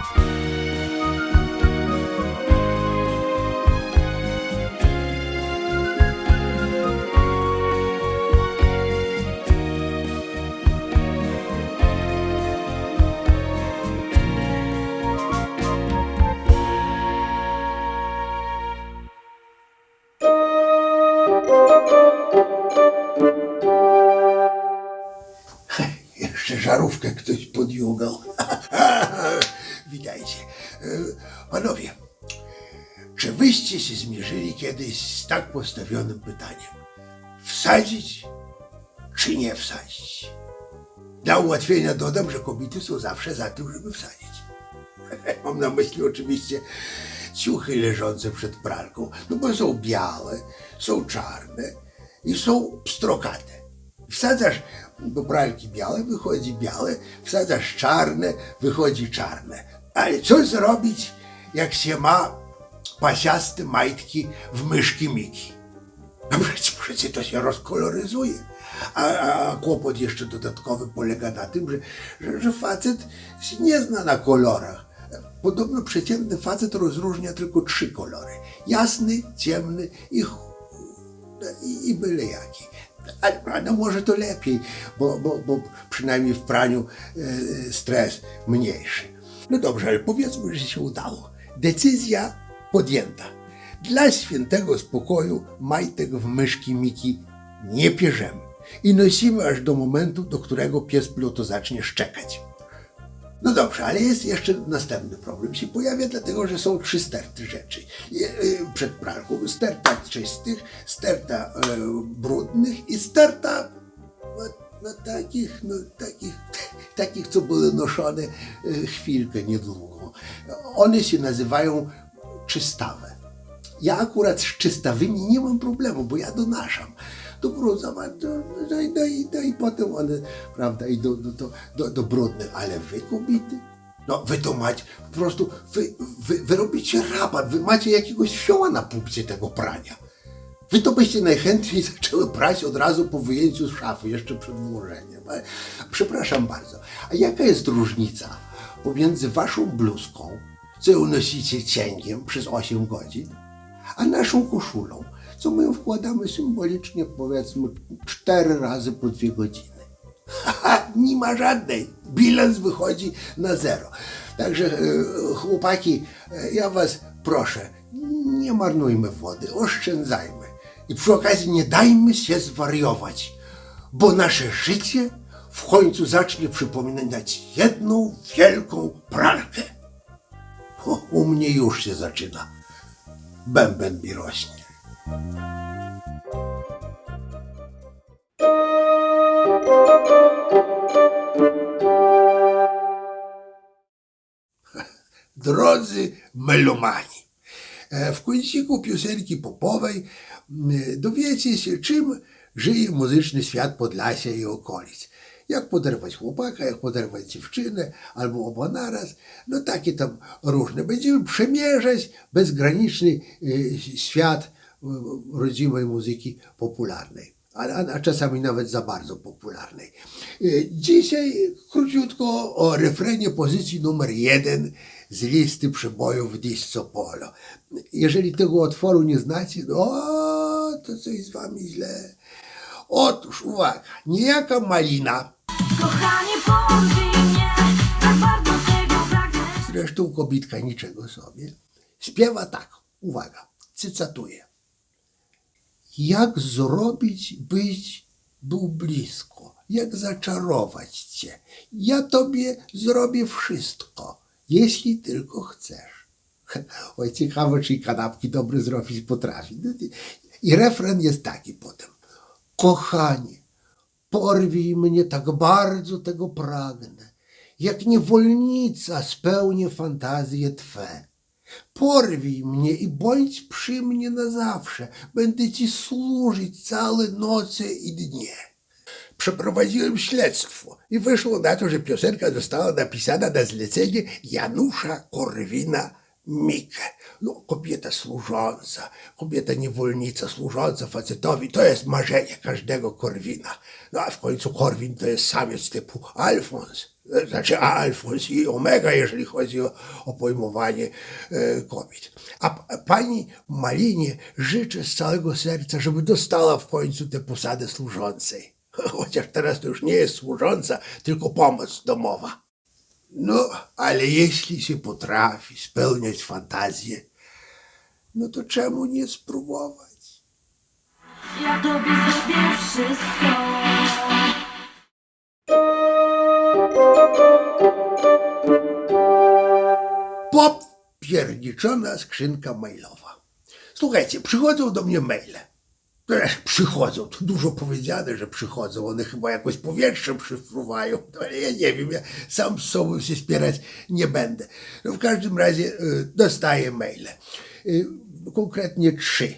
Jeszcze Panowie, czy wyście się zmierzyli kiedyś z tak postawionym pytaniem? Wsadzić czy nie wsadzić? Dla ułatwienia dodam, że kobiety są zawsze za tym, żeby wsadzić. Mam na myśli oczywiście ciuchy leżące przed pralką, no bo są białe, są czarne i są pstrokate. Wsadzasz do pralki białe, wychodzi białe, wsadzasz czarne, wychodzi czarne. Ale co zrobić, jak się ma pasiaste majtki w myszki Miki? No przecież, przecież to się rozkoloryzuje. A, a kłopot jeszcze dodatkowy polega na tym, że, że, że facet się nie zna na kolorach. Podobno przeciętny facet rozróżnia tylko trzy kolory. Jasny, ciemny i, i, i byle jaki. Ale, ale może to lepiej, bo, bo, bo przynajmniej w praniu e, stres mniejszy. No dobrze, ale powiedzmy, że się udało. Decyzja podjęta. Dla świętego spokoju majtek w myszki Miki nie pierzemy i nosimy aż do momentu, do którego pies Pluto zacznie szczekać. No dobrze, ale jest jeszcze następny problem się pojawia, dlatego że są trzy sterty rzeczy y, przed pralką. Sterta czystych, sterta e, brudnych i sterta no, no, takich, no, takich, takich, co były noszone e, chwilkę niedługo. One się nazywają czystawe. Ja akurat z czystawymi nie mam problemu, bo ja donaszam. Dobrudzam, no, i- no, i, no i potem one, prawda, idą do, do, do, do brudnych. Ale wy, kobiety, no wy to macie, po prostu, wy, wy, wy robicie rabat, wy macie jakiegoś fioła na punkcie tego prania. Wy to byście najchętniej zaczęły prać od razu po wyjęciu z szafy, jeszcze przed włożeniem. Ale, przepraszam bardzo, a jaka jest różnica pomiędzy waszą bluzką, co ją nosicie cięgiem przez 8 godzin, a naszą koszulą, co my ją wkładamy symbolicznie, powiedzmy, 4 razy po 2 godziny? Nie ma żadnej. Bilans wychodzi na zero. Także e, chłopaki, e, ja was proszę, nie marnujmy wody, oszczędzajmy. I przy okazji nie dajmy się zwariować, bo nasze życie w końcu zacznie przypominać jedną wielką pralkę. O, u mnie już się zaczyna. Bęben mi rośnie. Drodzy melomani, e, w kąciku piosenki popowej dowiecie się, czym żyje muzyczny świat Podlasia i okolic. Jak poderwać chłopaka, jak poderwać dziewczynę, albo oba naraz. No takie tam różne. Będziemy przemierzać bezgraniczny e, świat e, rodzimej muzyki popularnej. A, a, a czasami nawet za bardzo popularnej. E, Dzisiaj króciutko o refrenie pozycji numer jeden z listy przebojów Disco Polo. Jeżeli tego utworu nie znacie, no to coś z wami źle. Otóż uwaga, niejaka Malina, Kochanie, mnie, tak bardzo tego pragnę. zresztą kobitka niczego sobie, śpiewa tak, uwaga, cytatuję. Jak zrobić, byś był blisko? Jak zaczarować cię? Ja tobie zrobię wszystko, jeśli tylko chcesz. Oj, ciekawe, czy kanapki dobre zrobić potrafi. I- I refren jest taki potem. Kochanie, porwij mnie, tak bardzo tego pragnę. Jak niewolnica spełnię fantazje Twe. Porwij mnie i bądź przy mnie na zawsze. Będę Ci służyć całe noce i dnie. Przeprowadziłem śledztwo i wyszło na to, że piosenka została napisana na zlecenie Janusza Korwina Mikke. No, kobieta służąca, kobieta niewolnica służąca facetowi, to jest marzenie każdego Korwina. No a w końcu Korwin to jest samiec typu Alfons, Znaczy Alfons i Omega, jeżeli chodzi o, o pojmowanie e, kobiet. A p- pani Malinie życzę z całego serca, żeby dostała w końcu tę posadę służącej. Chociaż teraz to już nie jest służąca, tylko pomoc domowa. No, ale jeśli się potrafi spełniać fantazję, no to czemu nie spróbować? Ja tobie zrobię wszystko Popierniczona skrzynka mailowa. Słuchajcie, przychodzą do mnie maile. Przychodzą, to dużo powiedziane, że przychodzą. One chyba jakoś powietrze przyfruwają, no, ale ja nie wiem, ja sam z sobą się spierać nie będę. No, w każdym razie y, dostaję maile. Y, konkretnie trzy.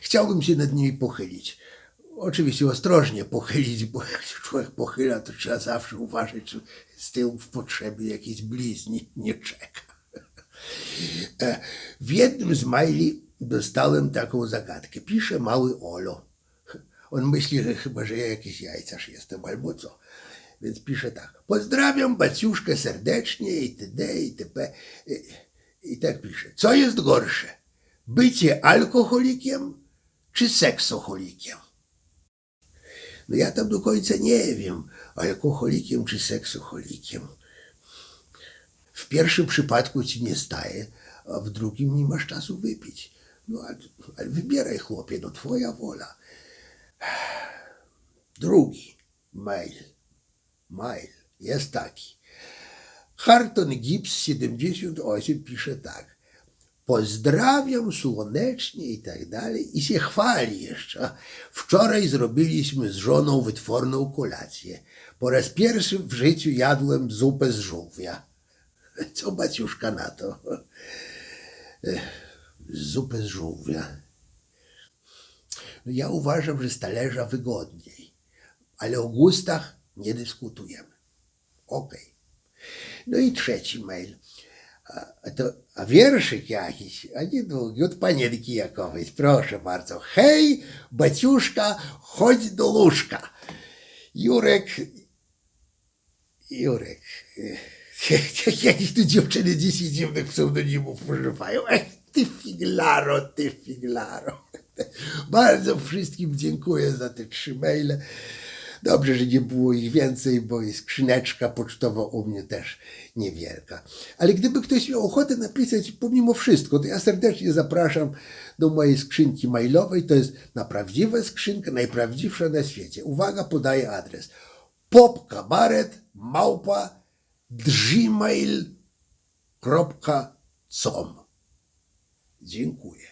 Chciałbym się nad nimi pochylić. Oczywiście ostrożnie pochylić, bo jak się człowiek pochyla, to trzeba zawsze uważać, czy z tyłu w potrzebie jakiejś bliźni nie czeka. E, W jednym z maili dostałem taką zagadkę. Pisze mały Olo. On myśli, że chyba, że ja jakiś jajcarz jestem albo co. Więc pisze tak. Pozdrawiam baciuszkę serdecznie itd. itp. I, I tak pisze. Co jest gorsze? Bycie alkoholikiem czy seksoholikiem? No ja tam do końca nie wiem, alkoholikiem czy seksoholikiem. W pierwszym przypadku ci nie staje, a w drugim nie masz czasu wypić. No ale, ale wybieraj chłopie, no twoja wola. Drugi mail. Mail jest taki. Harton Gibbs 78 pisze tak. Pozdrawiam słonecznie i tak dalej. I się chwali jeszcze. Wczoraj zrobiliśmy z żoną wytworną kolację. Po raz pierwszy w życiu jadłem zupę z żółwia. Co baciuszka na to? Zupę z żółwia. No ja uważam, że z talerza wygodniej, ale o gustach nie dyskutujemy. Okej. No i trzeci mail. A to, a wierszyk jakiś, a nie długi, od panienki Jakowej. Proszę bardzo. Hej, baciuszka, chodź do łóżka. Jurek, Jurek. Jakieś tu dziewczyny dzisiaj dziwnych pseudonimów używają. Ech, ty figlaro, ty figlaro. Bardzo wszystkim dziękuję za te trzy maile. Dobrze, że nie było ich więcej, bo i skrzyneczka pocztowa u mnie też niewielka. Ale gdyby ktoś miał ochotę napisać pomimo wszystko, to ja serdecznie zapraszam do mojej skrzynki mailowej. To jest na prawdziwa skrzynka, najprawdziwsza na świecie. Uwaga, podaję adres. popkabaret małpa gmail.com Dziękuję.